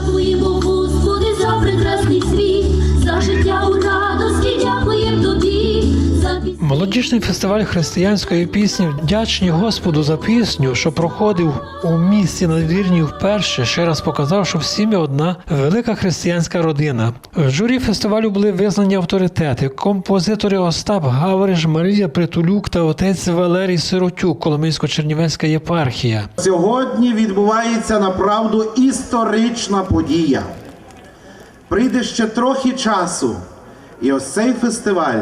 Дякуємо, Господи, за прекрасний світ, за життя Молодіжний фестиваль християнської пісні вдячні Господу за пісню, що проходив у місті надвірні вперше, ще раз показав, що всі ми одна велика християнська родина. В журі фестивалю були визнані авторитети, композитори Остап Гавриш, Марія Притулюк та отець Валерій Сиротюк, Коломийсько-Чернівецька єпархія. Сьогодні відбувається направду історична подія. Прийде ще трохи часу, і ось цей фестиваль,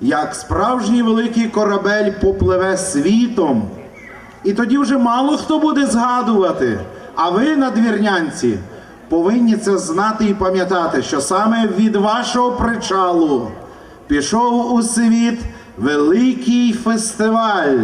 як справжній великий корабель, попливе світом. І тоді вже мало хто буде згадувати. А ви, надвірнянці, повинні це знати і пам'ятати, що саме від вашого причалу пішов у світ великий фестиваль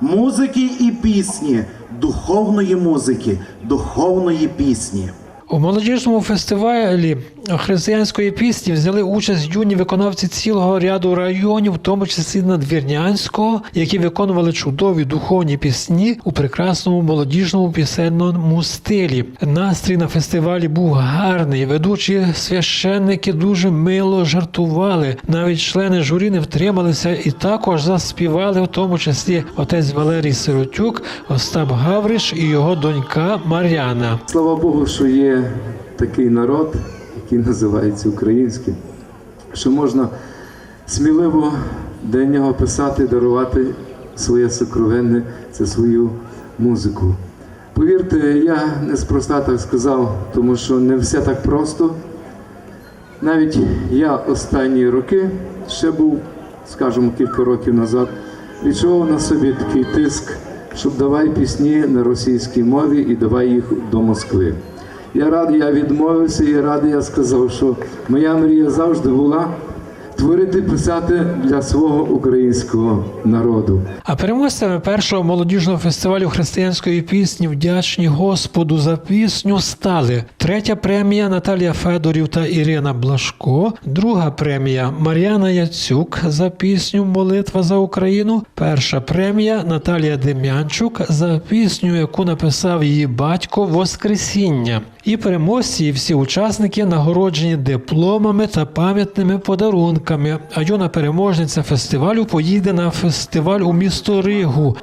музики і пісні, духовної музики, духовної пісні. У молодіжному фестивалі християнської пісні взяли участь юні виконавці цілого ряду районів, в тому числі Надвірнянського, які виконували чудові духовні пісні у прекрасному молодіжному пісенному стилі. Настрій на фестивалі був гарний. Ведучі священники дуже мило жартували. Навіть члени журі не втрималися і також заспівали, в тому числі отець Валерій Сиротюк, Остап Гавриш і його донька Мар'яна. Слава Богу, що є такий народ, який називається українським, що можна сміливо до нього писати, дарувати своє сокровенне, це свою музику. Повірте, я неспроста так сказав, тому що не все так просто. Навіть я останні роки ще був, скажімо, кілька років назад, відчував на собі такий тиск, щоб давай пісні на російській мові і давай їх до Москви. Я радий, я відмовився і радий, я сказав, що моя мрія завжди була творити, писати для свого українського народу. А переможцями першого молодіжного фестивалю християнської пісні вдячні Господу за пісню стали третя премія Наталія Федорів та Ірина Блашко, друга премія Мар'яна Яцюк за пісню Молитва за Україну. Перша премія Наталія Дем'янчук за пісню, яку написав її батько Воскресіння. І переможці, і всі учасники нагороджені дипломами та пам'ятними подарунками. А юна переможниця фестивалю поїде на фестиваль у місто Ригу